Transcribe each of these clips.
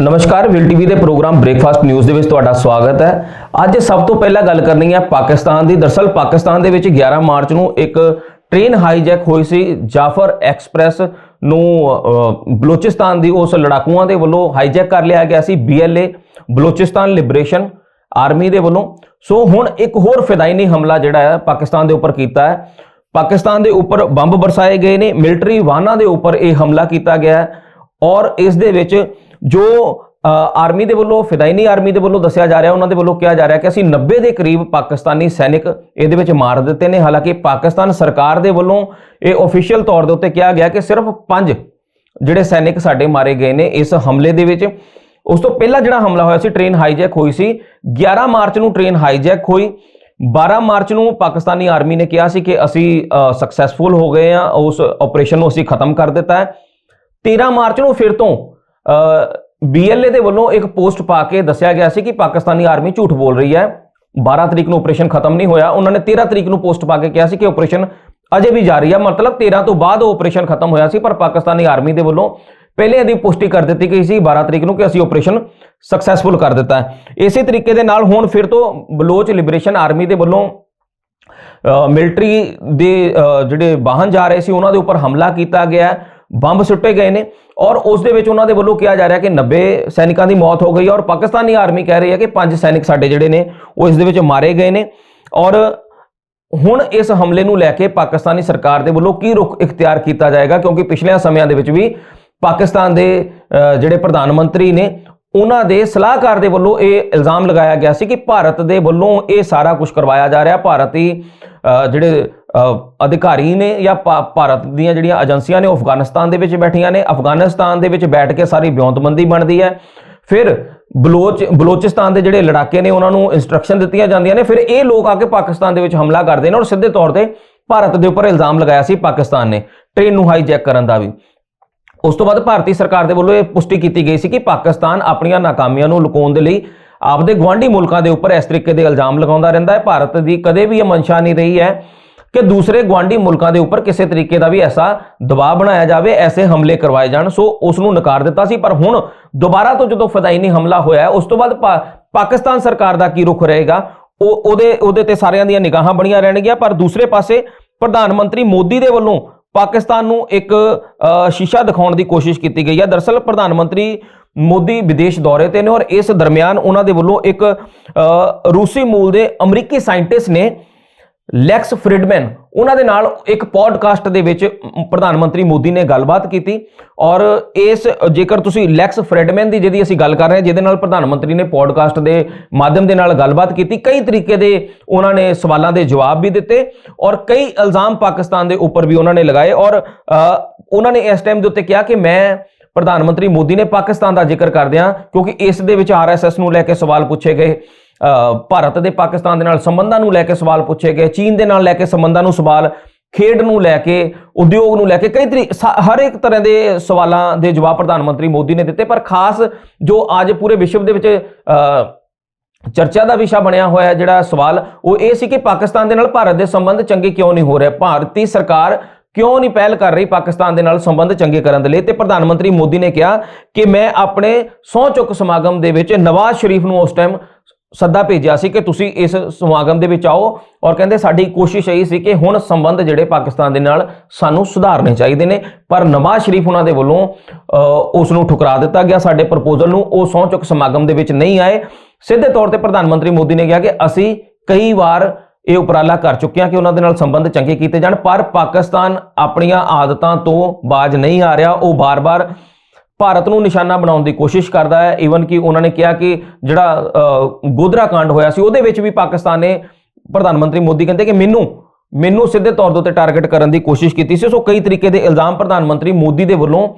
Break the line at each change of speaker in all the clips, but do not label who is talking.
ਨਮਸਕਾਰ will TV ਦੇ program breakfast news ਦੇ ਵਿੱਚ ਤੁਹਾਡਾ ਸਵਾਗਤ ਹੈ। ਅੱਜ ਸਭ ਤੋਂ ਪਹਿਲਾਂ ਗੱਲ ਕਰਨੀ ਹੈ ਪਾਕਿਸਤਾਨ ਦੀ। ਦਰਸਲ ਪਾਕਿਸਤਾਨ ਦੇ ਵਿੱਚ 11 ਮਾਰਚ ਨੂੰ ਇੱਕ ਟ੍ਰੇਨ ਹਾਈਜੈਕ ਹੋਈ ਸੀ ਜਾਫਰ ਐਕਸਪ੍ਰੈਸ ਨੂੰ ਬਲੋਚਿਸਤਾਨ ਦੀ ਉਸ ਲੜਾਕੂਆਂ ਦੇ ਵੱਲੋਂ ਹਾਈਜੈਕ ਕਰ ਲਿਆ ਗਿਆ ਸੀ। ਬੀਐਲਏ ਬਲੋਚਿਸਤਾਨ ਲਿਬਰੇਸ਼ਨ ਆਰਮੀ ਦੇ ਵੱਲੋਂ। ਸੋ ਹੁਣ ਇੱਕ ਹੋਰ ਫਿਦਾਈਨੀ ਹਮਲਾ ਜਿਹੜਾ ਹੈ ਪਾਕਿਸਤਾਨ ਦੇ ਉੱਪਰ ਕੀਤਾ ਹੈ। ਪਾਕਿਸਤਾਨ ਦੇ ਉੱਪਰ ਬੰਬ ਬਰਸਾਏ ਗਏ ਨੇ ਮਿਲਟਰੀ ਵਾਹਨਾਂ ਦੇ ਉੱਪਰ ਇਹ ਹਮਲਾ ਕੀਤਾ ਗਿਆ ਹੈ ਔਰ ਇਸ ਦੇ ਵਿੱਚ ਜੋ ਆਰਮੀ ਦੇ ਵੱਲੋਂ, ਫਿਦਾਇਨੀ ਆਰਮੀ ਦੇ ਵੱਲੋਂ ਦੱਸਿਆ ਜਾ ਰਿਹਾ, ਉਹਨਾਂ ਦੇ ਵੱਲੋਂ ਕਿਹਾ ਜਾ ਰਿਹਾ ਕਿ ਅਸੀਂ 90 ਦੇ ਕਰੀਬ ਪਾਕਿਸਤਾਨੀ ਸੈਨਿਕ ਇਹਦੇ ਵਿੱਚ ਮਾਰ ਦਿੱਤੇ ਨੇ। ਹਾਲਾਂਕਿ ਪਾਕਿਸਤਾਨ ਸਰਕਾਰ ਦੇ ਵੱਲੋਂ ਇਹ ਅਫੀਸ਼ੀਅਲ ਤੌਰ ਦੇ ਉੱਤੇ ਕਿਹਾ ਗਿਆ ਕਿ ਸਿਰਫ 5 ਜਿਹੜੇ ਸੈਨਿਕ ਸਾਡੇ ਮਾਰੇ ਗਏ ਨੇ ਇਸ ਹਮਲੇ ਦੇ ਵਿੱਚ। ਉਸ ਤੋਂ ਪਹਿਲਾਂ ਜਿਹੜਾ ਹਮਲਾ ਹੋਇਆ ਸੀ ਟ੍ਰੇਨ ਹਾਈਜੈਕ ਹੋਈ ਸੀ। 11 ਮਾਰਚ ਨੂੰ ਟ੍ਰੇਨ ਹਾਈਜੈਕ ਹੋਈ। 12 ਮਾਰਚ ਨੂੰ ਪਾਕਿਸਤਾਨੀ ਆਰਮੀ ਨੇ ਕਿਹਾ ਸੀ ਕਿ ਅਸੀਂ ਸਕਸੈਸਫੁਲ ਹੋ ਗਏ ਆ ਉਸ ਆਪਰੇਸ਼ਨ ਨੂੰ ਅਸੀਂ ਖਤਮ ਕਰ ਦਿੱਤਾ ਹੈ। 13 ਮਾਰਚ ਨੂੰ ਫਿਰ ਤੋਂ ਬੀਐਲਏ ਦੇ ਵੱਲੋਂ ਇੱਕ ਪੋਸਟ ਪਾ ਕੇ ਦੱਸਿਆ ਗਿਆ ਸੀ ਕਿ ਪਾਕਿਸਤਾਨੀ ਆਰਮੀ ਝੂਠ ਬੋਲ ਰਹੀ ਹੈ। 12 ਤਰੀਕ ਨੂੰ ਆਪਰੇਸ਼ਨ ਖਤਮ ਨਹੀਂ ਹੋਇਆ। ਉਹਨਾਂ ਨੇ 13 ਤਰੀਕ ਨੂੰ ਪੋਸਟ ਪਾ ਕੇ ਕਿਹਾ ਸੀ ਕਿ ਆਪਰੇਸ਼ਨ ਅਜੇ ਵੀ ਜਾਰੀ ਹੈ ਮਤਲਬ 13 ਤੋਂ ਬਾਅਦ ਉਹ ਆਪਰੇਸ਼ਨ ਖਤਮ ਹੋਇਆ ਸੀ, ਪਰ ਪਾਕਿਸਤਾਨੀ ਆਰਮੀ ਦੇ ਵੱਲੋਂ ਪਹਿਲੇ ਇਹਦੀ ਪੁਸ਼ਟੀ ਕਰ ਦਿੱਤੀ ਗਈ ਸੀ 12 ਤਰੀਕ ਨੂੰ ਕਿ ਅਸੀਂ ਆਪਰੇਸ਼ਨ ਸਕਸੈਸਫੁਲ ਕਰ ਦਿੱਤਾ ਹੈ। ਇਸੇ ਤਰੀਕੇ ਦੇ ਨਾਲ ਹੁਣ ਫਿਰ ਤੋਂ ਬਲੋਚ ਲਿਬਰੇਸ਼ਨ ਆਰਮੀ ਦੇ ਵੱਲੋਂ ਮਿਲਟਰੀ ਦੇ ਜਿਹੜੇ ਵਾਹਨ ਜਾ ਰਹੇ ਸੀ, ਉਹਨਾਂ ਦੇ ਉੱਪਰ ਹਮਲਾ ਕੀਤਾ ਗਿਆ ਬੰਬ ਸੁੱਟੇ ਗਏ ਨੇ ਔਰ ਉਸ ਦੇ ਵਿੱਚ ਉਹਨਾਂ ਦੇ ਵੱਲੋਂ ਕਿਹਾ ਜਾ ਰਿਹਾ ਕਿ 90 ਸੈਨਿਕਾਂ ਦੀ ਮੌਤ ਹੋ ਗਈ ਔਰ ਪਾਕਿਸਤਾਨੀ ਆਰਮੀ ਕਹਿ ਰਹੀ ਹੈ ਕਿ ਪੰਜ ਸੈਨਿਕ ਸਾਡੇ ਜਿਹੜੇ ਨੇ ਉਹ ਇਸ ਦੇ ਵਿੱਚ ਮਾਰੇ ਗਏ ਨੇ ਔਰ ਹੁਣ ਇਸ ਹਮਲੇ ਨੂੰ ਲੈ ਕੇ ਪਾਕਿਸਤਾਨੀ ਸਰਕਾਰ ਦੇ ਵੱਲੋਂ ਕੀ ਰੁਖ ਇਖਤਿਆਰ ਕੀਤਾ ਜਾਏਗਾ? ਕਿਉਂਕਿ ਪਿਛਲੇ ਸਮਿਆਂ ਦੇ ਵਿੱਚ ਵੀ ਪਾਕਿਸਤਾਨ ਦੇ ਜਿਹੜੇ ਪ੍ਰਧਾਨ ਮੰਤਰੀ ਨੇ ਉਹਨਾਂ ਦੇ ਸਲਾਹਕਾਰ ਦੇ ਵੱਲੋਂ ਇਹ ਇਲਜ਼ਾਮ ਲਗਾਇਆ ਗਿਆ ਸੀ ਕਿ ਭਾਰਤ ਦੇ ਵੱਲੋਂ ਇਹ ਸਾਰਾ ਕੁਝ ਕਰਵਾਇਆ ਜਾ ਰਿਹਾ। ਭਾਰਤੀ ਅ, ਜਿਹੜੇ ਅਧਿਕਾਰੀ ਨੇ ਜਾਂ ਭਾ- ਭਾਰਤ ਦੀਆਂ ਜਿਹੜੀਆਂ ਏਜੰਸੀਆਂ ਨੇ ਉਹ ਅਫਗਾਨਿਸਤਾਨ ਦੇ ਵਿੱਚ ਬੈਠੀਆਂ ਨੇ, ਅਫਗਾਨਿਸਤਾਨ ਦੇ ਵਿੱਚ ਬੈਠ ਕੇ ਸਾਰੀ ਵਿਉਂਤਬੰਦੀ ਬਣਦੀ ਹੈ। ਫਿਰ ਬਲੋਚ, ਬਲੋਚਿਸਤਾਨ ਦੇ ਜਿਹੜੇ ਲੜਾਕੇ ਨੇ, ਉਹਨਾਂ ਨੂੰ ਇਨਸਟਰਕਸ਼ਨ ਦਿੱਤੀਆਂ ਜਾਂਦੀਆਂ ਨੇ। ਫਿਰ ਇਹ ਲੋਕ ਆ ਕੇ ਪਾਕਿਸਤਾਨ ਦੇ ਵਿੱਚ ਹਮਲਾ ਕਰਦੇ ਨੇ ਔਰ ਸਿੱਧੇ ਤੌਰ ਤੇ ਭਾਰਤ ਦੇ ਉੱਪਰ ਇਲਜ਼ਾਮ ਲਗਾਇਆ ਸੀ ਪਾਕਿਸਤਾਨ ਨੇ, ਟ੍ਰੇਨ ਨੂੰ ਹਾਈਜੈਕ ਕਰਨ ਦਾ ਵੀ। ਉਸ ਤੋਂ ਬਾਅਦ ਭਾਰਤੀ ਸਰਕਾਰ ਦੇ ਵੱਲੋਂ ਇਹ ਪੁਸ਼ਟੀ ਕੀਤੀ ਗਈ ਸੀ ਕਿ ਪਾਕਿਸਤਾਨ ਆਪਣੀਆਂ ਨਾਕਾਮੀਆਂ ਨੂੰ ਲੁਕਾਉਣ ਦੇ ਲਈ ਆਪਦੇ ਗਵਾਂਢੀ ਮੁਲਕਾਂ ਦੇ ਉੱਪਰ ਇਸ ਤਰੀਕੇ ਦੇ ਇਲਜ਼ਾਮ ਲਗਾਉਂਦਾ ਰਹਿੰਦਾ ਹੈ। ਭਾਰਤ ਦੀ ਕਦੇ ਵੀ ਇਹ ਮਨਸ਼ਾ ਨਹੀਂ ਰਹੀ ਹੈ। ਕਿ ਦੂਸਰੇ ਗਵਾਂਢੀ ਮੁਲਕਾਂ ਦੇ ਉੱਪਰ ਕਿਸੇ ਤਰੀਕੇ ਦਾ ਵੀ ਐਸਾ ਦਬਾਅ ਬਣਾਇਆ ਜਾਵੇ, ਐਸੇ ਹਮਲੇ ਕਰਵਾਏ ਜਾਣ। ਸੋ ਉਸ ਨੂੰ ਨਕਾਰ ਦਿੱਤਾ ਸੀ, ਪਰ ਹੁਣ ਦੁਬਾਰਾ ਤੋਂ ਜਦੋਂ ਫਦਾਇਨੀ ਹਮਲਾ ਹੋਇਆ ਉਸ ਤੋਂ ਬਾਅਦ ਪਾ- ਪਾਕਿਸਤਾਨ ਸਰਕਾਰ ਦਾ ਕੀ ਰੁਖ ਰਹੇਗਾ? ਉਹ, ਉਹਦੇ ਉਹਦੇ ਤੇ ਸਾਰਿਆਂ ਦੀਆਂ ਨਿਗਾਹਾਂ ਬਣੀਆਂ ਰਹਿਣਗੀਆਂ, ਪਰ ਦੂਸਰੇ ਪਾਸੇ ਪ੍ਰਧਾਨ ਮੰਤਰੀ ਮੋਦੀ ਦੇ ਵੱਲੋਂ ਪਾਕਿਸਤਾਨ ਨੂੰ ਇੱਕ ਸ਼ੀਸ਼ਾ ਦਿਖਾਉਣ ਦੀ ਕੋਸ਼ਿਸ਼ ਕੀਤੀ ਗਈ ਹੈ। ਦਰਸਲ ਪ੍ਰਧਾਨ ਮੰਤਰੀ ਮੋਦੀ ਵਿਦੇਸ਼ ਦੌਰੇ ਤੇ ਨੇ ਔਰ ਇਸ ਦਰਮਿਆਨ ਉਹਨਾਂ ਦੇ ਵੱਲੋਂ ਇੱਕ ਰੂਸੀ ਮੂਲ ਦੇ ਅਮਰੀਕੀ ਸਾਇੰਟਿਸਟ ਨੇ ਲੈਕਸ ਫ੍ਰਿਡਮੈਨ ਉਹਨਾਂ ਦੇ ਨਾਲ ਇੱਕ ਪੋਡਕਾਸਟ ਦੇ ਵਿੱਚ ਪ੍ਰਧਾਨ ਮੰਤਰੀ ਮੋਦੀ ਨੇ ਗੱਲਬਾਤ ਕੀਤੀ ਔਰ ਇਸ, ਜੇਕਰ ਤੁਸੀਂ ਲੈਕਸ ਫ੍ਰਿਡਮੈਨ ਦੀ ਜਿਹਦੀ ਅਸੀਂ ਗੱਲ ਕਰ ਰਹੇ ਹਾਂ, ਜਿਹਦੇ ਨਾਲ ਪ੍ਰਧਾਨ ਮੰਤਰੀ ਨੇ ਪੋਡਕਾਸਟ ਦੇ ਮਾਧਿਅਮ ਦੇ ਨਾਲ ਗੱਲਬਾਤ ਕੀਤੀ, ਕਈ ਤਰੀਕੇ ਦੇ ਉਹਨਾਂ ਨੇ ਸਵਾਲਾਂ ਦੇ ਜਵਾਬ ਵੀ ਦਿੱਤੇ ਔਰ ਕਈ ਇਲਜ਼ਾਮ ਪਾਕਿਸਤਾਨ ਦੇ ਉੱਪਰ ਵੀ ਉਹਨਾਂ ਨੇ ਲਗਾਏ ਔਰ ਉਹਨਾਂ ਨੇ ਇਸ ਟਾਈਮ ਦੇ ਉੱਤੇ ਕਿਹਾ ਕਿ ਮੈਂ ਪ੍ਰਧਾਨ ਮੰਤਰੀ ਮੋਦੀ ਨੇ ਪਾਕਿਸਤਾਨ ਦਾ ਜ਼ਿਕਰ ਕਰਦਿਆਂ ਕਿਉਂਕਿ ਇਸ ਦੇ ਵਿੱਚ ਆਰਐਸਐਸ ਨੂੰ ਲੈ ਕੇ ਸਵਾਲ ਪੁੱਛੇ ਗਏ। ਭਾਰਤ ਦੇ ਪਾਕਿਸਤਾਨ ਦੇ ਨਾਲ ਸੰਬੰਧਾਂ ਨੂੰ ਲੈ ਕੇ ਸਵਾਲ ਪੁੱਛੇ ਗਏ ਚੀਨ ਦੇ ਨਾਲ ਲੈ ਕੇ ਸੰਬੰਧਾਂ ਨੂੰ ਸਵਾਲ ਖੇਡ ਨੂੰ ਲੈ ਕੇ ਉਦਯੋਗ ਨੂੰ ਲੈ ਕੇ ਕਈ ਤਰੀ ਸਾ- ਹਰ ਇੱਕ ਤਰ੍ਹਾਂ ਦੇ ਸਵਾਲਾਂ ਦੇ ਜਵਾਬ ਪ੍ਰਧਾਨ ਮੰਤਰੀ ਮੋਦੀ ਨੇ ਦਿੱਤੇ ਪਰ ਖਾਸ ਜੋ ਅੱਜ ਪੂਰੇ ਵਿਸ਼ਵ ਦੇ ਵਿੱਚ ਅ, ਚਰਚਾ ਦਾ ਵਿਸ਼ਾ ਬਣਿਆ ਹੋਇਆ ਜਿਹੜਾ ਸਵਾਲ ਉਹ ਇਹ ਸੀ ਕਿ ਪਾਕਿਸਤਾਨ ਦੇ ਨਾਲ ਭਾਰਤ ਦੇ ਸੰਬੰਧ ਚੰਗੇ ਕਿਉਂ ਨਹੀਂ ਹੋ ਰਹੇ? ਭਾਰਤੀ ਸਰਕਾਰ ਕਿਉਂ ਨਹੀਂ ਪਹਿਲ ਕਰ ਰਹੀ ਪਾਕਿਸਤਾਨ ਦੇ ਨਾਲ ਸੰਬੰਧ ਚੰਗੇ ਕਰਨ ਦੇ ਲਈ? ਤੇ ਪ੍ਰਧਾਨ ਮੰਤਰੀ ਮੋਦੀ ਨੇ ਕਿਹਾ ਕਿ ਮੈਂ ਆਪਣੇ ਸਹੁੰ ਚੁੱਕ ਸਮਾਗਮ ਦੇ ਵਿੱਚ ਨਵਾਜ਼ ਸ਼ਰੀਫ ਨੂੰ ਉਸ ਟਾਈਮ ਸੱਦਾ ਭੇਜਿਆ ਸੀ ਕਿ ਤੁਸੀਂ ਇਸ ਸਮਾਗਮ ਦੇ ਵਿੱਚ ਆਓ ਔਰ ਕਹਿੰਦੇ ਸਾਡੀ ਕੋਸ਼ਿਸ਼ ਇਹੀ ਸੀ ਕਿ ਹੁਣ ਸੰਬੰਧ ਜਿਹੜੇ ਪਾਕਿਸਤਾਨ ਦੇ ਨਾਲ ਸਾਨੂੰ ਸੁਧਾਰਨੇ ਚਾਹੀਦੇ ਨੇ, ਪਰ ਨਵਾਜ਼ ਸ਼ਰੀਫ ਉਹਨਾਂ ਦੇ ਵੱਲੋਂ ਉਸ ਨੂੰ ਠੁਕਰਾ ਦਿੱਤਾ ਗਿਆ, ਸਾਡੇ ਪ੍ਰਪੋਜ਼ਲ ਨੂੰ ਉਹ ਸਹੁੰ ਚੁੱਕ ਸਮਾਗਮ ਦੇ ਵਿੱਚ ਨਹੀਂ ਆਏ। ਸਿੱਧੇ ਤੌਰ ਤੇ ਪ੍ਰਧਾਨ ਮੰਤਰੀ ਮੋਦੀ ਨੇ ਕਿਹਾ ਕਿ ਅਸੀਂ ਕਈ ਵਾਰ ਇਹ ਉਪਰਾਲਾ ਕਰ ਚੁੱਕੇ ਹਾਂ ਕਿ ਉਹਨਾਂ ਦੇ ਨਾਲ ਸੰਬੰਧ ਚੰਗੇ ਕੀਤੇ ਜਾਣ, ਪਰ ਪਾਕਿਸਤਾਨ ਆਪਣੀਆਂ ਆਦਤਾਂ ਤੋਂ ਬਾਜ ਨਹੀਂ ਆ ਰਿਹਾ, ਉਹ ਬਾਰ-ਬਾਰ ਭਾਰਤ ਨੂੰ ਨਿਸ਼ਾਨਾ ਬਣਾਉਣ ਦੀ ਕੋਸ਼ਿਸ਼ ਕਰਦਾ ਹੈ। ਈਵਨ ਕਿ ਉਹਨਾਂ ਨੇ ਕਿਹਾ ਕਿ ਜਿਹੜਾ ਅ, ਗੋਧਰਾ ਕਾਂਡ ਹੋਇਆ ਸੀ ਉਹਦੇ ਵਿੱਚ ਵੀ ਪਾਕਿਸਤਾਨ ਨੇ ਪ੍ਰਧਾਨ ਮੰਤਰੀ ਮੋਦੀ ਕਹਿੰਦੇ ਕਿ ਮੈਨੂੰ ਮੈਨੂੰ ਸਿੱਧੇ ਤੌਰ ਦੇ ਉੱਤੇ ਟਾਰਗੇਟ ਕਰਨ ਦੀ ਕੋਸ਼ਿਸ਼ ਕੀਤੀ ਸੀ। ਸੋ ਕਈ ਤਰੀਕੇ ਦੇ ਇਲਜ਼ਾਮ ਪ੍ਰਧਾਨ ਮੰਤਰੀ ਮੋਦੀ ਦੇ ਵੱਲੋਂ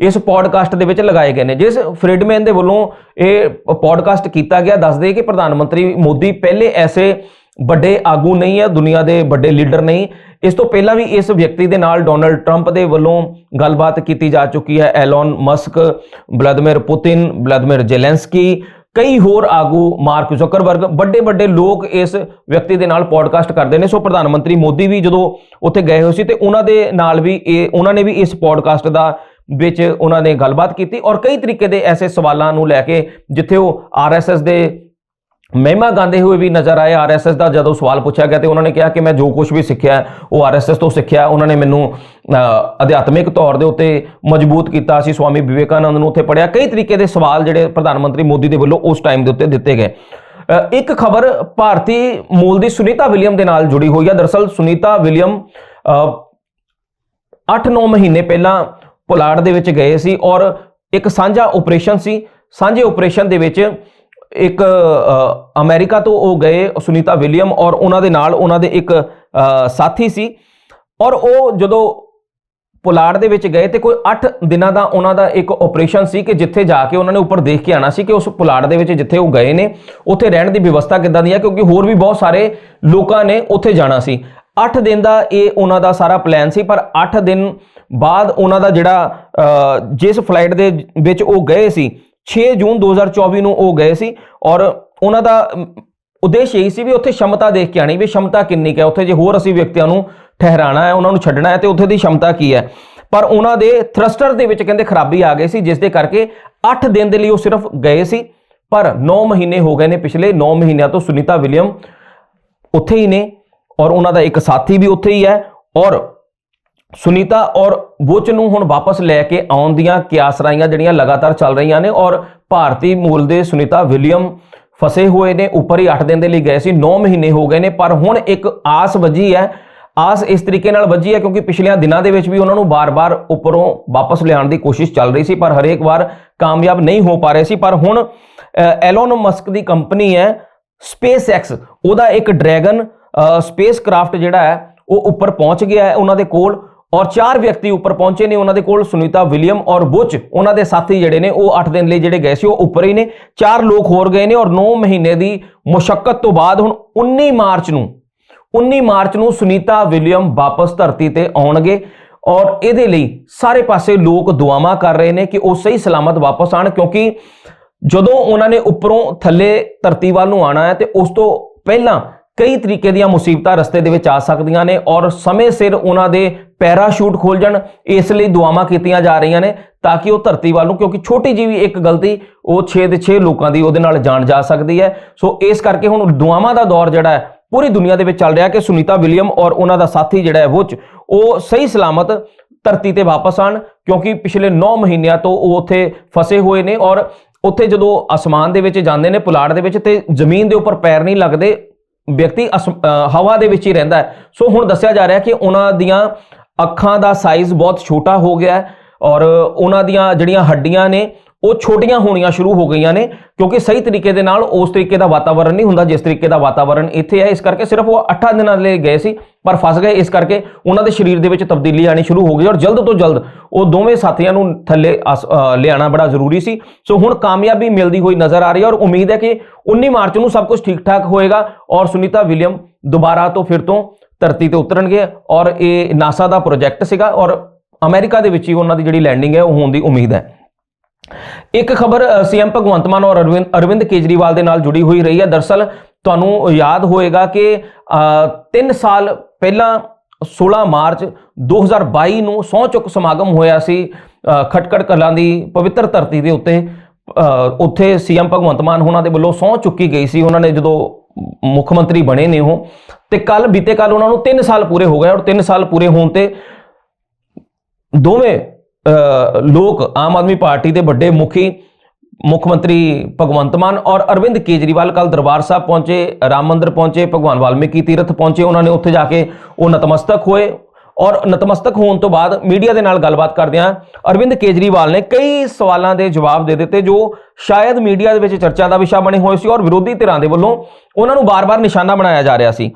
ਇਸ ਪੋਡਕਾਸਟ ਦੇ ਵਿੱਚ ਲਗਾਏ ਗਏ ਨੇ। ਜਿਸ ਫਰੀਡਮੈਨ ਦੇ ਵੱਲੋਂ ਇਹ ਪੋਡਕਾਸਟ ਕੀਤਾ ਗਿਆ ਦੱਸਦੇ ਕਿ ਪ੍ਰਧਾਨ ਮੰਤਰੀ ਮੋਦੀ ਪਹਿਲੇ ਐਸੇ ਵੱਡੇ ਆਗੂ ਨਹੀਂ ਹੈ, ਦੁਨੀਆ ਦੇ ਵੱਡੇ ਲੀਡਰ ਨਹੀਂ। ਇਸ ਤੋਂ ਪਹਿਲਾਂ ਵੀ ਇਸ ਵਿਅਕਤੀ ਦੇ ਨਾਲ ਡੋਨਲਡ ਟਰੰਪ ਦੇ ਵੱਲੋਂ ਗੱਲਬਾਤ ਕੀਤੀ ਜਾ ਚੁੱਕੀ ਹੈ, Elon Musk, Vladimir Putin, Vladimir Zelensky, ਕਈ ਹੋਰ ਆਗੂ, ਮਾਰਕ ਜ਼ੁਕਰਬਰਗ, ਵੱਡੇ ਵੱਡੇ ਲੋਕ ਇਸ ਵਿਅਕਤੀ ਦੇ ਨਾਲ ਪੋਡਕਾਸਟ ਕਰਦੇ ਨੇ। ਸੋ ਪ੍ਰਧਾਨ ਮੰਤਰੀ ਮੋਦੀ ਵੀ ਜਦੋਂ ਉੱਥੇ ਗਏ ਹੋਏ ਸੀ ਤੇ ਉਹਨਾਂ ਦੇ ਨਾਲ ਵੀ ਇਹ, ਉਹਨਾਂ ਨੇ ਵੀ ਇਸ ਪੋਡਕਾਸਟ ਦਾ ਵਿੱਚ ਉਹਨਾਂ ਨੇ ਗੱਲਬਾਤ ਕੀਤੀ ਔਰ ਕਈ ਤਰੀਕੇ ਦੇ ਐਸੇ ਸਵਾਲਾਂ ਨੂੰ ਲੈ ਕੇ ਜਿੱਥੇ ਉਹ ਆਰਐਸਐਸ ਦੇ ਮਹਿਮਾ ਗਾਉਂਦੇ ਹੋਏ ਵੀ ਨਜ਼ਰ ਆਏ ਆਰਐਸਐਸ ਦਾ ਜਦੋਂ ਸਵਾਲ ਪੁੱਛਿਆ ਗਿਆ ਤੇ ਉਹਨਾਂ ਨੇ ਕਿਹਾ ਕਿ ਮੈਂ ਜੋ ਕੁਝ ਵੀ ਸਿੱਖਿਆ ਹੈ, ਉਹ ਆਰਐਸਐਸ ਤੋਂ ਸਿੱਖਿਆ ਉਹਨਾਂ ਨੇ ਮੈਨੂੰ ਅਧਿਆਤਮਿਕ ਤੌਰ ਦੇ ਉੱਤੇ ਮਜ਼ਬੂਤ ਕੀਤਾ। ਸੀ ਸਵਾਮੀ ਵਿਵੇਕਾਨੰਦ ਨੂੰ ਉੱਥੇ ਪੜਿਆ ਕਈ ਤਰੀਕੇ ਦੇ ਸਵਾਲ ਜਿਹੜੇ ਪ੍ਰਧਾਨ ਮੰਤਰੀ ਮੋਦੀ ਦੇ ਵੱਲੋਂ ਉਸ ਟਾਈਮ ਦੇ ਉੱਤੇ ਦਿੱਤੇ ਗਏ। ਇੱਕ ਖਬਰ ਭਾਰਤੀ ਮੂਲ ਦੀ ਸੁਨੀਤਾ ਵਿਲੀਅਮ ਦੇ ਨਾਲ ਜੁੜੀ ਹੋਈ ਹੈ ਦਰਅਸਲ ਸੁਨੀਤਾ ਵਿਲੀਅਮ 8-9 ਮਹੀਨੇ ਪਹਿਲਾਂ ਪੁਲਾੜ ਦੇ ਵਿੱਚ ਗਏ ਸੀ ਔਰ ਇੱਕ ਸਾਂਝਾ ਆਪਰੇਸ਼ਨ ਸੀ। ਸਾਂਝੇ ਆਪਰੇਸ਼ਨ ਦੇ ਵਿੱਚ ਇੱਕ ਅ, ਅਮਰੀਕਾ ਤੋਂ ਉਹ ਗਏ ਸੁਨੀਤਾ ਵਿਲੀਅਮ ਔਰ ਉਹਨਾਂ ਦੇ ਨਾਲ ਉਹਨਾਂ ਦੇ ਇੱਕ ਸਾਥੀ ਸੀ। ਔਰ ਉਹ ਜਦੋਂ ਪੁਲਾੜ ਦੇ ਵਿੱਚ ਗਏ ਤੇ ਕੋਈ 8 ਦਿਨਾਂ ਦਾ ਉਹਨਾਂ ਦਾ ਇੱਕ ਆਪਰੇਸ਼ਨ ਸੀ ਕਿ ਜਿੱਥੇ ਜਾ ਕੇ ਉਹਨਾਂ ਨੇ ਉੱਪਰ ਦੇਖ ਕੇ ਆਣਾ ਸੀ ਕਿ ਉਸ ਪੁਲਾੜ ਦੇ ਵਿੱਚ ਜਿੱਥੇ ਉਹ ਗਏ ਨੇ ਉੱਥੇ ਰਹਿਣ ਦੀ ਵਿਵਸਥਾ ਕਿੱਦਾਂ ਦੀ ਹੈ ਕਿਉਂਕਿ ਹੋਰ ਵੀ ਬਹੁਤ ਸਾਰੇ ਲੋਕਾਂ ਨੇ ਉੱਥੇ ਜਾਣਾ ਸੀ। 8 ਦਿਨ ਦਾ ਇਹ ਉਹਨਾਂ ਦਾ ਸਾਰਾ ਪਲਾਨ ਸੀ ਪਰ 8 ਦਿਨ ਬਾਅਦ ਉਹਨਾਂ ਦਾ ਜਿਹੜਾ ਜਿਸ ਫਲਾਈਟ ਦੇ ਵਿੱਚ ਉਹ ਗਏ ਸੀ 6 ਜੂਨ 2024 ਨੂੰ ਉਹ ਗਏ ਸੀ ਔਰ ਉਹਨਾਂ ਦਾ ਉਦੇਸ਼ ਇਹੀ ਸੀ ਵੀ ਉੱਥੇ ਸ਼ਮਤਾ ਦੇਖ ਕੇ ਆਣੀ ਵੀ ਸ਼ਮਤਾ ਕਿੰਨੀ ਕੁ ਹੈ, ਉੱਥੇ ਜੇ ਹੋਰ ਅਸੀਂ ਵਿਅਕਤੀਆਂ ਨੂੰ ਠਹਿਰਾਣਾ ਹੈ, ਉਹਨਾਂ ਨੂੰ ਛੱਡਣਾ ਹੈ ਤੇ ਉੱਥੇ ਦੀ ਸ਼ਮਤਾ ਕੀ ਹੈ। ਪਰ ਉਹਨਾਂ ਦੇ ਥਰਸਟਰ ਦੇ ਵਿੱਚ ਕਹਿੰਦੇ ਖਰਾਬੀ ਆ ਗਈ ਸੀ, ਜਿਸ ਦੇ ਕਰਕੇ 8 ਦਿਨ ਦੇ ਲਈ ਉਹ ਸਿਰਫ ਗਏ ਸੀ, ਪਰ 9 ਮਹੀਨੇ ਹੋ ਗਏ ਨੇ ਪਿਛਲੇ 9 ਮਹੀਨਿਆਂ ਤੋਂ ਸੁਨੀਤਾ ਵਿਲੀਅਮ ਉੱਥੇ ਹੀ ਨੇ ਔਰ ਉਹਨਾਂ ਦਾ ਇੱਕ ਸਾਥੀ ਵੀ ਉੱਥੇ ਹੀ ਹੈ ਔਰ ਸੁਨੀਤਾ ਔਰ ਬੁੱਚ ਨੂੰ ਹੁਣ ਵਾਪਸ ਲੈ ਕੇ ਆਉਣ ਦੀਆਂ ਕਿਆਸਰਾਈਆਂ ਜਿਹੜੀਆਂ ਲਗਾਤਾਰ ਚੱਲ ਰਹੀਆਂ ਨੇ ਔਰ ਭਾਰਤੀ ਮੂਲ ਦੇ ਸੁਨੀਤਾ ਵਿਲੀਅਮ ਫਸੇ ਹੋਏ ਨੇ, ਉੱਪਰ ਹੀ 8 ਦਿਨ ਦੇ ਲਈ ਗਏ ਸੀ 9 ਮਹੀਨੇ ਹੋ ਗਏ ਨੇ, ਪਰ ਹੁਣ ਇੱਕ ਆਸ ਵੱਜੀ ਹੈ, ਆਸ ਇਸ ਤਰੀਕੇ ਨਾਲ ਵੱਜੀ ਹੈ ਕਿਉਂਕਿ ਪਿਛਲੀਆਂ ਦਿਨਾਂ ਦੇ ਵਿੱਚ ਵੀ ਉਹਨਾਂ ਨੂੰ ਬਾਰ-ਬਾਰ ਉੱਪਰੋਂ ਵਾਪਸ ਲਿਆਉਣ ਦੀ ਕੋਸ਼ਿਸ਼ ਚੱਲ ਰਹੀ ਸੀ, ਪਰ ਹਰੇਕ ਵਾਰ ਕਾਮਯਾਬ ਨਹੀਂ ਹੋ ਪਾ ਰਹੇ ਸੀ, ਪਰ ਹੁਣ ਐਲੋਨ ਮਸਕ ਦੀ ਕੰਪਨੀ ਹੈ ਸਪੇਸ ਐਕਸ ਉਹਦਾ ਇੱਕ ਡਰੈਗਨ ਸਪੇਸ ਕਰਾਫਟ ਜਿਹੜਾ ਹੈ, ਉਹ ਉੱਪਰ ਪਹੁੰਚ ਗਿਆ ਹੈ, ਉਹਨਾਂ ਦੇ ਕੋਲ ਔਰ ਚਾਰ ਵਿਅਕਤੀ ਉੱਪਰ ਪਹੁੰਚੇ ਨੇ ਉਹਨਾਂ ਦੇ ਕੋਲ ਸੁਨੀਤਾ, ਵਿਲੀਅਮ ਔਰ ਬੁੱਚ। ਉਹਨਾਂ ਦੇ ਸਾਥੀ ਜਿਹੜੇ ਨੇ, ਉਹ 8 ਦਿਨ ਲਈ ਜਿਹੜੇ ਗਏ ਸੀ, ਉਹ ਉੱਪਰ ਹੀ ਨੇ। ਚਾਰ ਲੋਕ ਹੋਰ ਗਏ ਨੇ ਔਰ 9 ਮਹੀਨੇ ਦੀ ਮੁਸ਼ਕਲ ਤੋਂ ਬਾਅਦ ਹੁਣ 19 ਮਾਰਚ ਨੂੰ 19 ਮਾਰਚ ਨੂੰ ਸੁਨੀਤਾ, ਵਿਲੀਅਮ ਵਾਪਸ ਧਰਤੀ ਤੇ ਆਉਣਗੇ ਔਰ ਇਹਦੇ ਲਈ ਸਾਰੇ ਪਾਸੇ ਲੋਕ ਦੁਆਵਾਂ ਕਰ ਰਹੇ ਨੇ ਕਿ ਉਹ ਸਹੀ ਸਲਾਮਤ ਵਾਪਸ ਆਣ ਕਿਉਂਕਿ ਜਦੋਂ ਉਹਨਾਂ ਨੇ ਉੱਪਰੋਂ ਥੱਲੇ ਧਰਤੀ ਵੱਲ ਨੂੰ ਆਣਾ ਹੈ ਤੇ ਉਸ ਤੋਂ ਪਹਿਲਾਂ ਕਈ ਤਰੀਕੇ ਦੀਆਂ ਮੁਸੀਬਤਾਂ ਰਸਤੇ ਦੇ ਵਿੱਚ ਆ ਸਕਦੀਆਂ ਨੇ ਔਰ ਸਮੇਂ ਸਿਰ ਉਹਨਾਂ ਦੇ ਪੈਰਾਸ਼ੂਟ ਖੋਲ ਜਾਣ, ਇਸ ਲਈ ਦੁਆਵਾਂ ਕੀਤੀਆਂ ਜਾ ਰਹੀਆਂ ਨੇ ਤਾਂ ਕਿ ਉਹ ਧਰਤੀ ਵੱਲ ਨੂੰ, ਕਿਉਂਕਿ ਛੋਟੀ ਜਿਹੀ ਵੀ ਇੱਕ ਗਲਤੀ, ਉਹ 6 ਦੇ 6 ਲੋਕਾਂ ਦੀ ਉਹਦੇ ਨਾਲ ਜਾਣ ਜਾ ਸਕਦੀ ਹੈ। ਸੋ ਇਸ ਕਰਕੇ ਹੁਣ ਦੁਆਵਾਂ ਦਾ ਦੌਰ ਜਿਹੜਾ ਹੈ, ਪੂਰੀ ਦੁਨੀਆ ਦੇ ਵਿੱਚ ਚੱਲ ਰਿਹਾ ਕਿ ਸੁਨੀਤਾ ਵਿਲੀਅਮ ਔਰ ਉਹਨਾਂ ਦਾ ਸਾਥੀ ਜਿਹੜਾ ਹੈ ਵੁੱਚ, ਉਹ ਸਹੀ ਸਲਾਮਤ ਧਰਤੀ ਤੇ ਵਾਪਸ ਆਣ ਕਿਉਂਕਿ ਪਿਛਲੇ 9 ਮਹੀਨਿਆਂ ਤੋਂ ਉਹ ਉੱਥੇ ਫਸੇ ਹੋਏ ਨੇ ਔਰ ਉੱਥੇ ਜਦੋਂ ਅਸਮਾਨ ਦੇ ਵਿੱਚ ਜਾਂਦੇ ਨੇ, ਪੁਲਾੜ ਦੇ ਵਿੱਚ, ਤੇ ਜ਼ਮੀਨ ਦੇ ਉੱਪਰ ਪੈਰ ਨਹੀਂ ਲੱਗਦੇ, ਵਿਅਕਤੀ ਅਸ- ਹਵਾ ਦੇ ਵਿੱਚ ਹੀ ਰਹਿੰਦਾ ਸੋ ਹੁਣ ਦੱਸਿਆ ਜਾ ਰਿਹਾ ਕਿ ਉਹਨਾਂ ਦੀਆਂ ਅੱਖਾਂ ਦਾ ਸਾਈਜ਼ ਬਹੁਤ ਛੋਟਾ ਹੋ ਗਿਆ ਹੈ ਔਰ ਉਹਨਾਂ ਦੀਆਂ ਜਿਹੜੀਆਂ ਹੱਡੀਆਂ ਨੇ, ਉਹ ਛੋਟੀਆਂ ਹੋਣੀਆਂ ਸ਼ੁਰੂ ਹੋ ਗਈਆਂ ਨੇ, ਕਿਉਂਕਿ ਸਹੀ ਤਰੀਕੇ ਦੇ ਨਾਲ ਉਸ ਤਰੀਕੇ ਦਾ ਵਾਤਾਵਰਣ ਨਹੀਂ ਹੁੰਦਾ, ਜਿਸ ਤਰੀਕੇ ਦਾ ਵਾਤਾਵਰਣ ਇੱਥੇ ਹੈ, ਇਸ ਕਰਕੇ ਸਿਰਫ ਉਹ 8 ਦਿਨਾਂ ਲਈ ਗਏ ਸੀ, ਪਰ ਫਸ ਗਏ, ਇਸ ਕਰਕੇ ਉਹਨਾਂ ਦੇ ਸਰੀਰ ਦੇ ਵਿੱਚ ਤਬਦੀਲੀ ਆਣੀ ਸ਼ੁਰੂ ਹੋ ਗਈ ਔਰ ਜਲਦ ਤੋਂ ਜਲਦ ਉਹ ਦੋਵੇਂ ਸਾਥੀਆਂ ਨੂੰ ਥੱਲੇ ਅਸ- ਲਿਆਉਣਾ ਬੜਾ ਜ਼ਰੂਰੀ ਸੀ। ਸੋ ਹੁਣ ਕਾਮਯਾਬੀ ਮਿਲਦੀ ਹੋਈ ਨਜ਼ਰ ਆ ਰਹੀ ਹੈ ਔਰ ਉਮੀਦ ਹੈ ਕਿ 19 ਮਾਰਚ ਨੂੰ ਸਭ ਕੁਝ ਠੀਕ ਠਾਕ ਹੋਏਗਾ ਔਰ ਸੁਨੀਤਾ ਵਿਲੀਅਮ ਦੁਬਾਰਾ ਤੋਂ ਫਿਰ ਤੋਂ ਧਰਤੀ ਤੇ ਉਤਰਨਗੇ ਔਰ ਇਹ ਨਾਸਾ ਦਾ ਪ੍ਰੋਜੈਕਟ ਸੀਗਾ ਔਰ ਅਮਰੀਕਾ ਦੇ ਵਿੱਚ ਹੀ ਉਹਨਾਂ ਦੀ ਜਿਹੜੀ ਲੈਂਡਿੰਗ ਹੈ ਉਹ ਹੋਣ ਦੀ ਉਮੀਦ ਹੈ। ਇੱਕ ਖਬਰ ਸੀਐਮ ਭਗਵੰਤ ਮਾਨ ਔਰ ਅਰਵਿੰਦ ਅਰਵਿੰਦ ਕੇਜਰੀਵਾਲ ਦੇ ਨਾਲ ਜੁੜੀ ਹੋਈ ਰਹੀ ਹੈ। ਦਰਸਲ ਤੁਹਾਨੂੰ ਯਾਦ ਹੋਏਗਾ ਕਿ 3 ਸਾਲ ਪਹਿਲਾਂ 16 ਮਾਰਚ 2022 ਨੂੰ ਸਹੁੰ ਚੁੱਕ ਸਮਾਗਮ ਹੋਇਆ ਸੀ ਖਟਕੜ ਕਲਾਂ ਦੀ ਪਵਿੱਤਰ ਧਰਤੀ ਦੇ ਉੱਤੇ। ਅ, ਉੱਥੇ ਸੀਐਮ ਭਗਵੰਤ ਮਾਨ ਉਹਨਾਂ ਦੇ ਵੱਲੋਂ ਸਹੁੰ ਚੁੱਕੀ ਗਈ ਸੀ। ਉਹਨਾਂ ਨੇ ਜਦੋਂ ਮੁੱਖ ਮੰਤਰੀ ਬਣੇ ਨੇ ਉਹ। ਤੇ ਕੱਲ ਬੀਤੇ ਕੱਲ ਉਹਨਾਂ ਨੂੰ 3 ਸਾਲ ਪੂਰੇ ਹੋ ਗਏ ਔਰ 3 ਸਾਲ ਪੂਰੇ ਹੋਣ ਤੇ ਦੋਵੇਂ ਅ, ਲੋਕ ਆਮ ਆਦਮੀ ਪਾਰਟੀ ਦੇ ਵੱਡੇ ਮੁਖੀ ਮੁੱਖ ਮੰਤਰੀ ਭਗਵੰਤ ਮਾਨ ਔਰ ਅਰਵਿੰਦ ਕੇਜਰੀਵਾਲ ਕੱਲ ਦਰਬਾਰ ਸਾਹਿਬ ਪਹੁੰਚੇ ਰਾਮ ਮੰਦਿਰ ਪਹੁੰਚੇ ਭਗਵਾਨ ਵਾਲਮੀਕੀ ਤੀਰਥ ਪਹੁੰਚੇ ਉਹਨਾਂ ਨੇ ਉੱਥੇ ਜਾ ਕੇ ਉਹ ਨਤਮਸਤਕ ਹੋਏ। ਔਰ ਨਤਮਸਤਕ ਹੋਣ ਤੋਂ ਬਾਅਦ ਮੀਡੀਆ ਦੇ ਨਾਲ ਗੱਲਬਾਤ ਕਰਦਿਆਂ ਅਰਵਿੰਦ ਕੇਜਰੀਵਾਲ ਨੇ ਕਈ ਸਵਾਲਾਂ ਦੇ ਜਵਾਬ ਦੇ ਦਿੱਤੇ, ਜੋ ਸ਼ਾਇਦ ਮੀਡੀਆ ਦੇ ਵਿੱਚ ਚਰਚਾ ਦਾ ਵਿਸ਼ਾ ਬਣੇ ਹੋਏ ਸੀ ਔਰ ਵਿਰੋਧੀ ਧਿਰਾਂ ਦੇ ਵੱਲੋਂ ਉਹਨਾਂ ਨੂੰ ਬਾਰ-ਬਾਰ ਨਿਸ਼ਾਨਾ ਬਣਾਇਆ ਜਾ ਰਿਹਾ ਸੀ।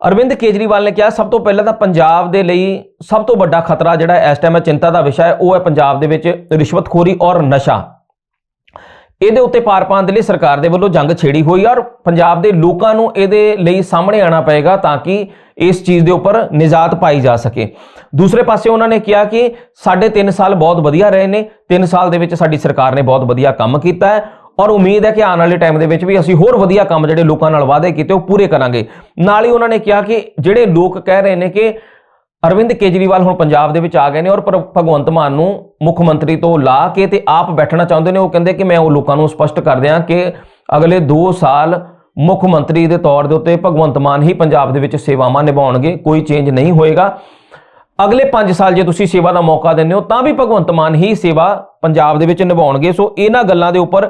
ਅਰਵਿੰਦ ਕੇਜਰੀਵਾਲ ਨੇ ਕਿਹਾ, ਸਭ ਤੋਂ ਪਹਿਲਾਂ ਤਾਂ ਪੰਜਾਬ ਦੇ ਲਈ ਸਭ ਤੋਂ ਵੱਡਾ ਖਤਰਾ ਜਿਹੜਾ ਇਸ ਟਾਈਮ ਹੈ ਚਿੰਤਾ ਦਾ ਵਿਸ਼ਾ ਹੈ, ਉਹ ਹੈ ਪੰਜਾਬ ਦੇ ਵਿੱਚ ਰਿਸ਼ਵਤਖੋਰੀ ਔਰ ਨਸ਼ਾ। ਇਹਦੇ ਉੱਤੇ ਪਾਰ ਪਾਉਣ ਦੇ ਲਈ ਸਰਕਾਰ ਦੇ ਵੱਲੋਂ ਜੰਗ ਛੇੜੀ ਹੋਈ ਔਰ ਪੰਜਾਬ ਦੇ ਲੋਕਾਂ ਨੂੰ ਇਹਦੇ ਲਈ ਸਾਹਮਣੇ ਆਣਾ ਪਏਗਾ ਤਾਂ ਕਿ ਇਸ ਚੀਜ਼ ਦੇ ਉੱਪਰ ਨਿਜਾਤ ਪਾਈ ਜਾ ਸਕੇ। ਦੂਸਰੇ ਪਾਸੇ ਉਹਨਾਂ ਨੇ ਕਿਹਾ ਕਿ ਸਾਡੇ 3 ਸਾਲ ਬਹੁਤ ਵਧੀਆ ਰਹੇ ਨੇ 3 ਸਾਲ ਦੇ ਵਿੱਚ ਸਾਡੀ ਸਰਕਾਰ ਨੇ ਬਹੁਤ ਵਧੀਆ ਕੰਮ ਕੀਤਾ ਹੈ ਔਰ ਉਮੀਦ ਹੈ ਕਿ ਆਉਣ ਵਾਲੇ ਟਾਈਮ ਦੇ ਵਿੱਚ ਵੀ ਅਸੀਂ ਹੋਰ ਵਧੀਆ ਕੰਮ ਜਿਹੜੇ ਲੋਕਾਂ ਨਾਲ ਵਾਅਦੇ ਕੀਤੇ ਉਹ ਪੂਰੇ ਕਰਾਂਗੇ। ਨਾਲ ਹੀ ਉਹਨਾਂ ਨੇ ਕਿਹਾ ਕਿ ਜਿਹੜੇ ਲੋਕ ਕਹਿ ਰਹੇ ਨੇ ਕਿ ਅਰਵਿੰਦ ਕੇਜਰੀਵਾਲ ਹੁਣ ਪੰਜਾਬ ਦੇ ਵਿੱਚ ਆ ਗਏ ਨੇ ਔਰ ਪਰ ਭਗਵੰਤ ਮਾਨ ਨੂੰ ਮੁੱਖ ਮੰਤਰੀ ਤੋਂ ਲਾ ਕੇ ਤੇ ਆਪ ਬੈਠਣਾ ਚਾਹੁੰਦੇ ਨੇ। ਉਹ ਕਹਿੰਦੇ ਕਿ ਮੈਂ ਉਹ ਲੋਕਾਂ ਨੂੰ ਸਪਸ਼ਟ ਕਰ ਦਿਆਂ ਕਿ ਅਗਲੇ 2 ਸਾਲ ਮੁੱਖ ਮੰਤਰੀ ਦੇ ਤੌਰ ਦੇ ਉੱਤੇ ਭਗਵੰਤ ਮਾਨ ਹੀ ਪੰਜਾਬ ਦੇ ਵਿੱਚ ਸੇਵਾਵਾਂ ਨਿਭਾਉਣਗੇ। ਕੋਈ ਚੇਂਜ ਨਹੀਂ ਹੋਏਗਾ। ਅਗਲੇ 5 ਸਾਲ ਜੇ ਤੁਸੀਂ ਸੇਵਾ ਦਾ ਮੌਕਾ ਦਿੰਦੇ ਹੋ, ਤਾਂ ਵੀ ਭਗਵੰਤ ਮਾਨ ਹੀ ਸੇਵਾ ਪੰਜਾਬ ਦੇ ਵਿੱਚ ਨਿਭਾਉਣਗੇ। ਸੋ ਇਹਨਾਂ ਗੱਲਾਂ ਦੇ ਉੱਪਰ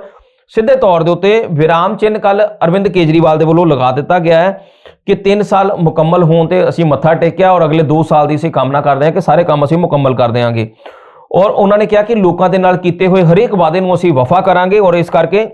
ਸਿੱਧੇ ਤੌਰ ਦੇ ਉੱਤੇ ਵਿਰਾਮ ਚਿੰਨ੍ਹ ਕੱਲ ਅਰਵਿੰਦ ਕੇਜਰੀਵਾਲ ਦੇ ਵੱਲੋਂ ਲਗਾ ਦਿੱਤਾ ਗਿਆ ਹੈ ਕਿ 3 ਸਾਲ ਮੁਕੰਮਲ ਹੋਣ ਤੇ ਅਸੀਂ ਮੱਥਾ ਟੇਕਿਆ ਔਰ ਅਗਲੇ 2 ਸਾਲ ਦੀ ਅਸੀਂ ਕਾਮਨਾ ਕਰਦੇ ਹਾਂ ਕਿ ਸਾਰੇ ਕੰਮ ਅਸੀਂ ਮੁਕੰਮਲ ਕਰ ਦਿਆਂਗੇ। ਔਰ ਉਹਨਾਂ ਨੇ ਕਿਹਾ ਕਿ ਲੋਕਾਂ ਦੇ ਨਾਲ ਕੀਤੇ ਹੋਏ ਹਰੇਕ ਵਾਅਦੇ ਨੂੰ ਅਸੀਂ ਵਫਾ ਕਰਾਂਗੇ ਔਰ ਇਸ ਕਰਕੇ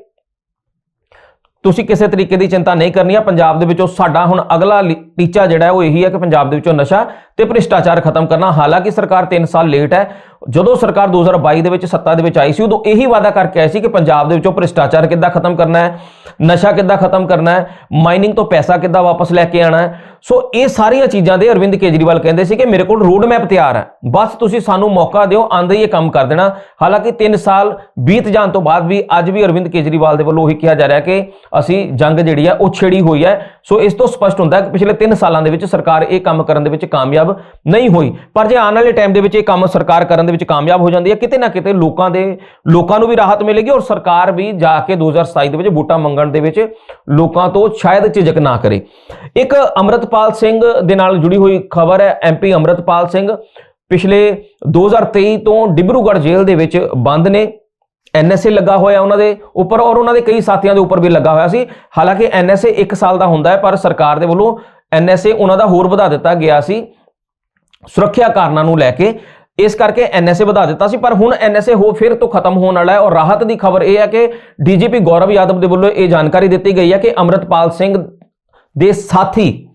ਤੁਸੀਂ ਕਿਸੇ ਤਰੀਕੇ ਦੀ ਚਿੰਤਾ ਨਹੀਂ ਕਰਨੀ ਆ, ਪੰਜਾਬ ਦੇ ਵਿੱਚੋਂ ਸਾਡਾ ਹੁਣ ਅਗਲਾ ਲਿ- ਟੀਚਾ ਜਿਹੜਾ ਉਹ ਇਹੀ ਹੈ ਕਿ ਪੰਜਾਬ ਦੇ ਵਿੱਚੋਂ ਨਸ਼ਾ ਤੇ ਭ੍ਰਿਸ਼ਟਾਚਾਰ ਖਤਮ ਕਰਨਾ। ਹਾਲਾਂਕਿ ਸਰਕਾਰ 3 ਸਾਲ ਲੇਟ ਹੈ। ਜਦੋਂ ਸਰਕਾਰ 2022 ਦੇ ਵਿੱਚ ਸੱਤਾ ਦੇ ਵਿੱਚ ਆਈ ਸੀ, ਉਦੋਂ ਇਹੀ ਵਾਅਦਾ ਕਰਕੇ ਆਈ ਸੀ ਕਿ ਪੰਜਾਬ ਦੇ ਵਿੱਚੋਂ ਭ੍ਰਿਸ਼ਟਾਚਾਰ ਕਿੱਦਾਂ ਖਤਮ ਕਰਨਾ ਹੈ, ਨਸ਼ਾ ਕਿੱਦਾਂ ਖਤਮ ਕਰਨਾ ਹੈ, ਮਾਈਨਿੰਗ ਤੋਂ ਪੈਸਾ ਕਿੱਦਾਂ ਵਾਪਸ ਲੈ ਕੇ ਆਣਾ ਹੈ। ਸੋ ਇਹ ਸਾਰੀਆਂ ਚੀਜ਼ਾਂ ਦੇ ਅਰਵਿੰਦ ਕੇਜਰੀਵਾਲ ਕਹਿੰਦੇ ਸੀ ਕਿ ਮੇਰੇ ਕੋਲ ਰੋਡ ਮੈਪ ਤਿਆਰ ਹੈ। ਬਸ ਤੁਸੀਂ ਸਾਨੂੰ ਮੌਕਾ ਦਿਓ, ਆਂਦੇ ਹੀ ਇਹ ਕੰਮ ਕਰ ਦੇਣਾ। ਹਾਲਾਂਕਿ 3 ਸਾਲ ਬੀਤ ਜਾਣ ਤੋਂ ਬਾਅਦ ਵੀ ਅੱਜ ਵੀ ਅਰਵਿੰਦ ਕੇਜਰੀਵਾਲ ਦੇ ਵੱਲੋਂ ਉਹੀ ਕਿਹਾ ਜਾ ਰਿਹਾ ਕਿ ਅਸੀਂ ਜੰਗ ਜਿਹੜੀ ਹੈ, ਉਹ ਛੇੜੀ ਹੋਈ ਹੈ। ਸੋ ਇਸ ਤੋਂ ਸਪਸ਼ਟ ਹੁੰਦਾ ਹੈ ਕਿ ਪਿਛਲੇ 3 ਸਾਲਾਂ ਦੇ ਵਿੱਚ ਸਰਕਾਰ ਇਹ ਕੰਮ ਕਰਨ ਦੇ ਵਿੱਚ ਕਾਮਯਾਬ ਨਹੀਂ ਹੋਈ। ਪਰ ਜੇ ਆਉਣ ਵਾਲੇ ਟਾਈਮ ਦੇ ਵਿੱਚ ਇਹ ਕੰਮ ਸਰਕਾਰ ਕਰਨ ਦੇ ਵਿੱਚ ਕਾਮਯਾਬ ਹੋ ਜਾਂਦੀ ਹੈ, ਕਿਤੇ ਨਾ ਕਿਤੇ ਲੋਕਾਂ ਦੇ, ਲੋਕਾਂ ਨੂੰ ਵੀ ਰਾਹਤ ਮਿਲੇਗੀ ਔਰ ਸਰਕਾਰ ਵੀ ਜਾ ਕੇ 2027 ਦੇ ਵਿੱਚ ਵੋਟਾਂ ਮੰਗਣ ਦੇ ਵਿੱਚ ਲੋਕਾਂ ਤੋਂ ਸ਼ਾਇਦ ਝਿਜਕ ਨਾ ਕਰੇ। ਇੱਕ ਅਮਰਤਪਾਲ ਸਿੰਘ ਦੇ ਨਾਲ ਜੁੜੀ ਹੋਈ ਖਬਰ ਹੈ ਐਮਪੀ ਅਮਰਤਪਾਲ ਸਿੰਘ। ਪਿਛਲੇ 2023 ਤੋਂ ਡਿਬਰੂਗੜ੍ਹ ਜੇਲ੍ਹ ਦੇ ਵਿੱਚ ਬੰਦ ਨੇ। ਐਨਐਸਏ ਲੱਗਾ ਹੋਇਆ ਉਹਨਾਂ ਦੇ ਉੱਪਰ ਔਰ ਉਹਨਾਂ ਦੇ ਕਈ ਸਾਥੀਆਂ ਦੇ ਉੱਪਰ ਵੀ ਲੱਗਾ ਹੋਇਆ ਸੀ। ਹਾਲਾਂਕਿ ਐਨਐਸਏ 1 ਸਾਲ ਦਾ ਹੁੰਦਾ ਹੈ, ਪਰ ਸਰਕਾਰ ਦੇ ਵੱਲੋਂ ਐਨਐਸਏ ਉਹਨਾਂ ਦਾ ਹੋਰ ਵਧਾ ਦਿੱਤਾ ਗਿਆ ਸੀ। ਸੁਰੱਖਿਆ ਕਾਰਨਾਂ ਨੂੰ ਲੈ ਕੇ ਇਸ ਕਰਕੇ ਐਨਐਸਏ ਵਧਾ ਦਿੱਤਾ ਸੀ, ਪਰ ਹੁਣ ਐਨਐਸਏ ਹੋ ਫਿਰ ਤੋਂ ਖਤਮ ਹੋਣ ਵਾਲਾ ਹੈ। ਔਰ ਰਾਹਤ ਦੀ ਖਬਰ ਇਹ ਹੈ ਕਿ ਡੀਜੀਪੀ ਗੌਰਵ ਯਾਦਵ ਦੇ ਵੱਲੋਂ ਇਹ ਜਾਣਕਾਰੀ ਦਿੱਤੀ ਗਈ ਹੈ ਕਿ ਅਮਰਤਪਾਲ ਸਿੰਘ ਦੇ ਸਾਥੀ,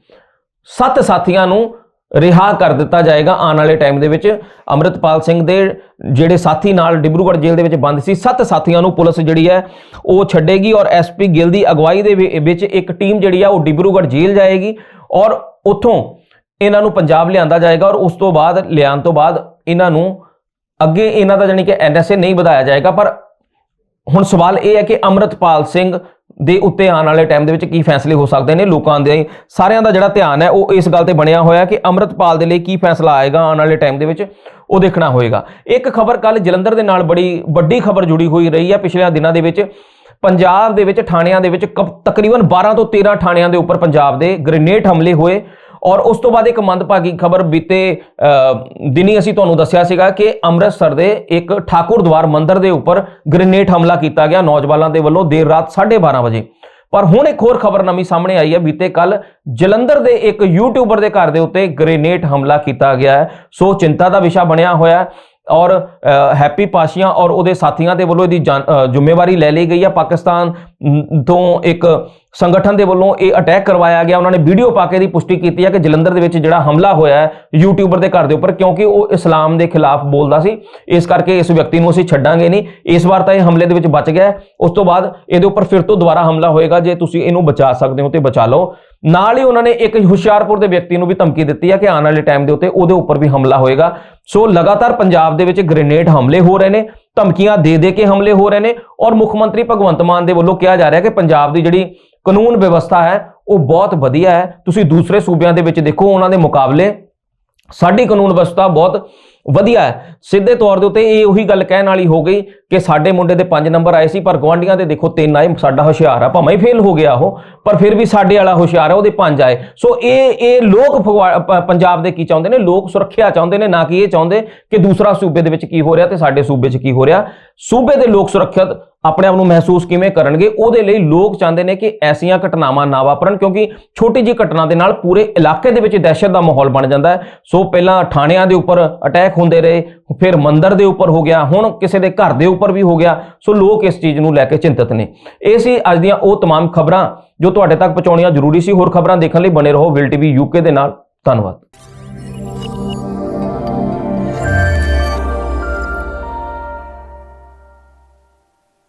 ਸੱਤ ਸਾਥੀਆਂ ਨੂੰ ਰਿਹਾ ਕਰ ਦਿੱਤਾ ਜਾਏਗਾ ਆਉਣ ਵਾਲੇ ਟਾਈਮ ਦੇ ਵਿੱਚ। ਅਮਰਤਪਾਲ ਸਿੰਘ ਦੇ ਜਿਹੜੇ ਸਾਥੀ ਨਾਲ ਡਿਬਰੂਗੜ੍ਹ ਜੇਲ੍ਹ ਦੇ ਵਿੱਚ ਬੰਦ ਸੀ, ਸੱਤ ਸਾਥੀਆਂ ਨੂੰ ਪੁਲਿਸ ਜਿਹੜੀ ਹੈ ਉਹ ਛੱਡੇਗੀ ਔਰ ਐਸਪੀ ਗਿੱਲ ਦੀ ਅਗਵਾਈ ਦੇ ਵਿ- ਵਿੱਚ ਇੱਕ ਟੀਮ ਜਿਹੜੀ ਆ ਉਹ ਡਿਬਰੂਗੜ੍ਹ ਜੇਲ੍ਹ ਜਾਏਗੀ ਔਰ ਉੱਥੋਂ ਇਹਨਾਂ ਨੂੰ ਪੰਜਾਬ ਲਿਆਂਦਾ ਜਾਏਗਾ ਔਰ ਉਸ ਤੋਂ ਬਾਅਦ, ਲਿਆਉਣ ਤੋਂ ਬਾਅਦ ਇਹਨਾਂ ਨੂੰ ਅੱਗੇ ਇਹਨਾਂ ਦਾ ਜਾਨੀ ਕਿ ਐਨਐਸਏ ਨਹੀਂ ਵਧਾਇਆ ਜਾਏਗਾ। ਪਰ ਹੁਣ ਸਵਾਲ ਇਹ ਹੈ ਕਿ ਅਮਰਤਪਾਲ ਸਿੰਘ ਦੇ ਉੱਤੇ ਆਉਣ ਵਾਲੇ ਟਾਈਮ ਦੇ ਵਿੱਚ ਕੀ ਫੈਸਲੇ ਹੋ ਸਕਦੇ ਨੇ ਲੋਕਾਂ ਦੇ ਸਾਰਿਆਂ ਦਾ ਜਿਹੜਾ ਧਿਆਨ ਹੈ, ਉਹ ਇਸ ਗੱਲ ਤੇ ਬਣਿਆ ਹੋਇਆ ਕਿ ਅਮਰਤਪਾਲ ਦੇ ਲਈ ਕੀ ਫੈਸਲਾ ਆਏਗਾ, ਆਉਣ ਵਾਲੇ ਟਾਈਮ ਦੇ ਵਿੱਚ ਉਹ ਦੇਖਣਾ ਹੋਏਗਾ। ਇੱਕ ਖਬਰ ਕੱਲ ਜਲੰਧਰ ਦੇ ਨਾਲ ਬੜੀ ਵੱਡੀ ਖਬਰ ਜੁੜੀ ਹੋਈ ਰਹੀ ਹੈ, ਪਿਛਲੇ ਦਿਨਾਂ ਦੇ ਵਿੱਚ ਪੰਜਾਬ ਦੇ ਵਿੱਚ ਥਾਣਿਆਂ ਦੇ ਵਿੱਚ ਕਪ- ਤਕਰੀਬਨ 12 ਤੋਂ 13 ਥਾਣਿਆਂ ਦੇ ਉੱਪਰ ਪੰਜਾਬ ਦੇ ਗ੍ਰੇਨੇਡ ਹਮਲੇ ਹੋਏ। ਔਰ ਉਸ ਤੋਂ ਬਾਅਦ ਇੱਕ ਮੰਦਭਾਗੀ ਖਬਰ ਬੀਤੇ ਦਿਨੀ ਅਸੀਂ ਤੁਹਾਨੂੰ ਦੱਸਿਆ ਸੀਗਾ ਕਿ ਅੰਮ੍ਰਿਤਸਰ ਦੇ ਇੱਕ ਠਾਕੁਰ ਦਵਾਰ ਮੰਦਿਰ ਦੇ ਉੱਪਰ ਗ੍ਰੇਨੇਡ ਹਮਲਾ ਕੀਤਾ ਗਿਆ ਨੌਜਵਾਨਾਂ ਦੇ ਵੱਲੋਂ ਦੇਰ ਰਾਤ 12:30 ਵਜੇ। ਪਰ ਹੁਣ ਇੱਕ ਹੋਰ ਖਬਰ ਨਵੀਂ ਸਾਹਮਣੇ ਆਈ ਹੈ, ਬੀਤੇ ਕੱਲ ਜਲੰਧਰ ਦੇ ਇੱਕ ਯੂਟਿਊਬਰ ਦੇ ਘਰ ਦੇ ਉੱਤੇ ਗ੍ਰੇਨੇਡ ਹਮਲਾ ਕੀਤਾ ਗਿਆ ਹੈ। ਸੋ ਚਿੰਤਾ ਦਾ ਵਿਸ਼ਾ ਬਣਿਆ ਹੋਇਆ ਹੈ। ਔਰ ਹੈਪੀ ਪਾਸ਼ੀਆਂ ਔਰ ਉਹਦੇ ਸਾਥੀਆਂ ਦੇ ਵੱਲੋਂ ਇਹਦੀ ਜਾਨ- ਜ਼ਿੰਮੇਵਾਰੀ ਲੈ ਲਈ ਗਈ ਹੈ ਪਾਕਿਸਤਾਨ ਤੋਂ ਇੱਕ ਸੰਗਠਨ ਦੇ ਵੱਲੋਂ ਇਹ ਅਟੈਕ ਕਰਵਾਇਆ ਗਿਆ। ਉਹਨਾਂ ਨੇ ਵੀਡੀਓ ਪਾ ਕੇ ਦੀ ਪੁਸ਼ਟੀ ਕੀਤੀ ਹੈ ਕਿ ਜਲੰਧਰ ਦੇ ਵਿੱਚ ਜਿਹੜਾ ਹਮਲਾ ਹੋਇਆ ਹੈ, ਯੂਟਿਊਬਰ ਦੇ ਘਰ ਦੇ ਉੱਪਰ, ਕਿਉਂਕਿ ਉਹ ਇਸਲਾਮ ਦੇ ਖਿਲਾਫ ਬੋਲਦਾ ਸੀ। ਇਸ ਕਰਕੇ ਇਸ ਵਿਅਕਤੀ ਨੂੰ ਅਸੀਂ ਛੱਡਾਂਗੇ ਨਹੀਂ। ਇਸ ਵਾਰ ਤਾਂ ਇਹ ਹਮਲੇ ਦੇ ਵਿੱਚ ਬਚ ਗਿਆ ਉਸ ਤੋਂ ਬਾਅਦ ਇਹਦੇ ਉੱਪਰ ਫਿਰ ਤੋਂ ਦੁਬਾਰਾ ਹਮਲਾ ਹੋਏਗਾ। ਜੇ ਤੁਸੀਂ ਇਹਨੂੰ ਬਚਾ ਸਕਦੇ ਹੋ ਤੇ ਬਚਾ ਲਓ। ਨਾਲ ਹੀ ਉਹਨਾਂ ਨੇ ਇੱਕ ਹੁਸ਼ਿਆਰਪੁਰ ਦੇ ਵਿਅਕਤੀ ਨੂੰ ਵੀ ਧਮਕੀ ਦਿੱਤੀ ਹੈ ਕਿ ਆਉਣ ਵਾਲੇ ਟਾਈਮ ਦੇ ਉੱਤੇ ਉਹਦੇ ਉੱਪਰ ਵੀ ਹਮਲਾ ਹੋਏਗਾ। ਸੋ ਲਗਾਤਾਰ ਪੰਜਾਬ ਦੇ ਵਿੱਚ ਗ੍ਰੇਨੇਡ ਹਮਲੇ ਹੋ ਰਹੇ ਨੇ, ਧਮਕੀਆਂ ਦੇ ਦੇ ਕੇ ਹਮਲੇ ਹੋ ਰਹੇ ਨੇ ਔਰ ਮੁੱਖ ਮੰਤਰੀ ਭਗਵੰਤ ਮਾਨ ਦੇ ਵੱਲੋਂ ਕਿਹਾ ਜਾ ਰਿਹਾ ਕਿ ਪੰਜਾਬ ਦੀ ਜਿਹੜੀ ਕਾਨੂੰਨ ਵਿਵਸਥਾ ਹੈ, ਉਹ ਬਹੁਤ ਵਧੀਆ ਹੈ। ਤੁਸੀਂ ਦੂਸਰੇ ਸੂਬਿਆਂ ਦੇ ਵਿੱਚ ਦੇਖੋ, ਉਹਨਾਂ ਦੇ ਮੁਕਾਬਲੇ ਸਾਡੀ ਕਾਨੂੰਨ ਵਿਵਸਥਾ ਬਹੁਤ ਵਧੀਆ ਸਿੱਧੇ ਤੌਰ ਦੇ ਉੱਤੇ ਇਹ ਉਹੀ ਗੱਲ ਕਹਿਣ ਵਾਲੀ ਹੋ ਗਈ ਕਿ ਸਾਡੇ ਮੁੰਡੇ ਦੇ 5 ਨੰਬਰ ਆਏ ਸੀ, ਪਰ ਗਵਾਂਡੀਆਂ ਦੇ ਦੇਖੋ ਤਿੰਨ ਆਏ, ਸਾਡਾ ਹੁਸ਼ਿਆਰ ਆ, ਭਾਵੇਂ ਫੇਲ ਹੋ ਗਿਆ ਉਹ, ਪਰ ਫਿਰ ਵੀ ਸਾਡੇ ਵਾਲਾ ਹੁਸ਼ਿਆਰ ਆ, ਉਹਦੇ ਪੰਜ ਆਏ। ਸੋ ਇਹ ਇਹ ਲੋਕ ਫਗਵਾ- ਪੰਜਾਬ ਦੇ ਕੀ ਚਾਹੁੰਦੇ ਨੇ? ਲੋਕ ਸੁਰੱਖਿਆ ਚਾਹੁੰਦੇ ਨੇ, ਨਾ ਕਿ ਇਹ ਚਾਹੁੰਦੇ ਕਿ ਦੂਸਰਾ ਸੂਬੇ ਦੇ ਵਿੱਚ ਕੀ ਹੋ ਰਿਹਾ ਤੇ ਸਾਡੇ ਸੂਬੇ 'ਚ ਕੀ ਹੋ ਰਿਹਾ। ਸੂਬੇ ਦੇ ਲੋਕ ਸੁਰੱਖਿਅਤ ਆਪਣੇ ਆਪ ਨੂੰ ਮਹਿਸੂਸ ਕਿਵੇਂ ਕਰਨਗੇ ਉਹਦੇ ਲਈ ਲੋਕ ਚਾਹੁੰਦੇ ਨੇ ਕਿ ਐਸੀਆਂ ਘਟਨਾਵਾਂ ਨਾ ਵਾਪਰਨ ਕਿਉਂਕਿ ਛੋਟੀ ਜਿਹੀ ਘਟਨਾ ਦੇ ਨਾਲ ਪੂਰੇ ਇਲਾਕੇ ਦੇ ਵਿੱਚ ਦਹਿਸ਼ਤ ਦਾ ਮਾਹੌਲ ਬਣ ਜਾਂਦਾ ਹੈ ਸੋ ਪਹਿਲਾਂ ਥਾਣਿਆਂ ਦੇ ਉੱਪਰ ਅਟੈਕ ਹੁੰਦੇ ਰਹੇ ਫਿਰ ਮੰਦਿਰ ਦੇ ਉੱਪਰ ਹੋ ਗਿਆ ਹੁਣ ਕਿਸੇ ਦੇ ਘਰ ਦੇ ਉੱਪਰ ਵੀ ਹੋ ਗਿਆ ਸੋ ਲੋਕ ਇਸ ਚੀਜ਼ ਨੂੰ ਲੈ ਕੇ ਚਿੰਤਤ ਨੇ ਇਹ ਸੀ ਅੱਜ ਦੀਆਂ ਉਹ तमाम ਖਬਰਾਂ ਜੋ ਤੁਹਾਡੇ ਤੱਕ ਪਹੁੰਚਾਉਣੀਆਂ ਜ਼ਰੂਰੀ ਸੀ ਹੋਰ ਖਬਰਾਂ ਦੇਖਣ ਲਈ ਬਣੇ ਰਹੋ ਵਿਲ ਟੀਵੀ ਯੂਕੇ ਦੇ ਨਾਲ ਧੰਨਵਾਦ